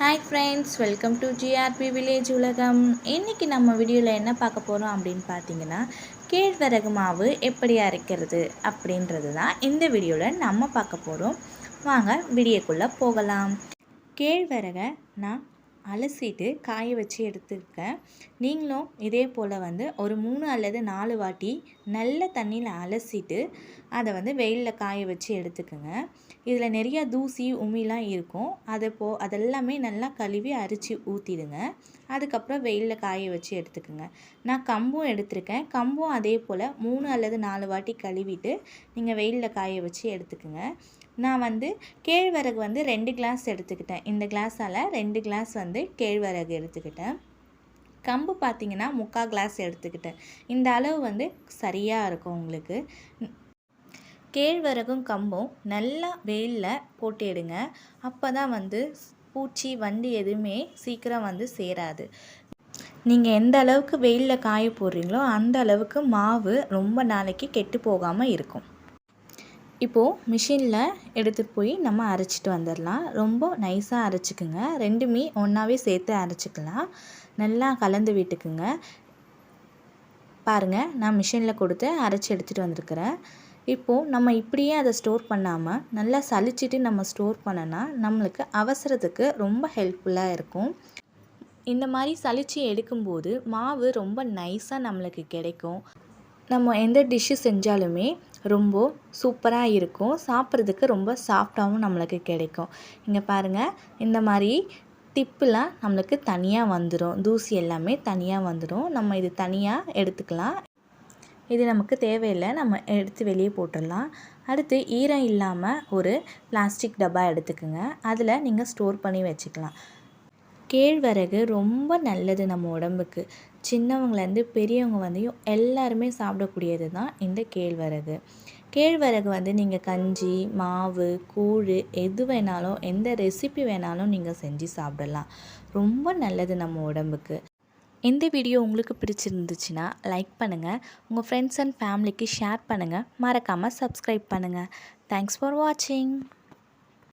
Hi friends welcome to GRP village உலகம் இன்றைக்கி நம்ம வீடியோவில் என்ன பார்க்க போகிறோம் அப்படின்னு பார்த்தீங்கன்னா கேழ்வரகு மாவு எப்படி அரைக்கிறது அப்படின்றது தான் இந்த வீடியோவில் நம்ம பார்க்க போகிறோம் வாங்க வீடியோக்குள்ளே போகலாம். கேழ்வரகை நான் அலசிட்டு காய வச்சு எடுத்துருக்கேன் நீங்களும் இதே போல் வந்து ஒரு மூணு அல்லது நாலு வாட்டி நல்ல தண்ணியில் அலசிட்டு அதை வந்து வெயிலில் காய வச்சு எடுத்துக்கோங்க. இதில் நிறையா தூசி உமிலாம் இருக்கும். அதை போ அதெல்லாமே நல்லா கழுவி அரிச்சு ஊற்றிடுங்க அதுக்கப்புறம் வெயிலில் காய வச்சு எடுத்துக்கோங்க. நான் கம்பும் எடுத்திருக்கேன். கம்பும் அதே போல் மூணு அல்லது நாலு வாட்டி கழுவிட்டு நீங்கள் வெயிலில் காய வச்சு எடுத்துக்கோங்க. நான் வந்து கேழ்வரகு வந்து ரெண்டு கிளாஸ் எடுத்துக்கிட்டேன். இந்த கிளாஸால் ரெண்டு கிளாஸ் வந்து கேழ்வரகு எடுத்துக்கிட்டேன். கம்பு பார்த்திங்கன்னா முக்கால் கிளாஸ் எடுத்துக்கிட்டேன். இந்த அளவு வந்து சரியாக இருக்கும் உங்களுக்கு. கேழ்வரகும் கம்பும் நல்லா வெயிலில் போட்டு எடுங்க அப்போ தான் வந்து பூச்சி வண்டு எதுவுமே சீக்கிரம் வந்து சேராது. நீங்கள் எந்த அளவுக்கு வெயிலில் காய போடுறீங்களோ அந்த அளவுக்கு மாவு ரொம்ப நாளைக்கு கெட்டு போகாமல் இருக்கும். இப்போது மிஷினில் எடுத்துகிட்டு போய் நம்ம அரைச்சிட்டு வந்துடலாம் ரொம்ப நைஸாக அரைச்சிக்குங்க. ரெண்டுமே ஒன்றாவே சேர்த்து அரைச்சிக்கலாம். நல்லா கலந்து விட்டுக்குங்க. பாருங்கள் நான் மிஷினில் கொடுத்து அரைச்சி எடுத்துகிட்டு வந்திருக்கிறேன். இப்போது நம்ம இப்படியே அதை ஸ்டோர் பண்ணாமல் நல்லா சளிச்சிட்டு நம்ம ஸ்டோர் பண்ணனா நம்மளுக்கு அவசரத்துக்கு ரொம்ப ஹெல்ப்ஃபுல்லாக இருக்கும். இந்த மாதிரி சளிச்சு எடுக்கும்போது மாவு ரொம்ப நைஸாக நம்மளுக்கு கிடைக்கும். நம்ம எந்த டிஷ்ஷு செஞ்சாலுமே ரொம்ப சூப்பராக இருக்கும். சாப்பிட்றதுக்கு ரொம்ப சாஃப்டாகவும் நம்மளுக்கு கிடைக்கும். இங்கே பாருங்கள் இந்த மாதிரி டிப்புலாம் நம்மளுக்கு தனியாக வந்துடும் தூசி எல்லாமே தனியாக வந்துடும் நம்ம இது தனியாக எடுத்துக்கலாம். இது நமக்கு தேவையில்லை. நம்ம எடுத்து வெளியே போட்டுடலாம். அடுத்து ஈரம் இல்லாமல் ஒரு பிளாஸ்டிக் டப்பா எடுத்துக்கோங்க. அதில் நீங்கள் ஸ்டோர் பண்ணி வச்சுக்கலாம். கேழ்வரகு ரொம்ப நல்லது நம்ம உடம்புக்கு. சின்னவங்கலேருந்து பெரியவங்க வந்தையும் எல்லாருமே சாப்பிடக்கூடியது தான் இந்த கேழ்வரகு. கேழ்வரகு வந்து நீங்கள் கஞ்சி மாவு கூழ் எது வேணாலும் எந்த ரெசிபி வேணாலும் நீங்கள் செஞ்சு சாப்பிடலாம். ரொம்ப நல்லது நம்ம உடம்புக்கு. இந்த வீடியோ உங்களுக்கு பிடிச்சிருந்துச்சுன்னா லைக் பண்ணுங்கள் உங்கள் ஃப்ரெண்ட்ஸ் அண்ட் ஃபேமிலிக்கு ஷேர் பண்ணுங்கள் மறக்காமல் சப்ஸ்கிரைப் பண்ணுங்கள் தேங்க்ஸ் ஃபார் வாட்சிங்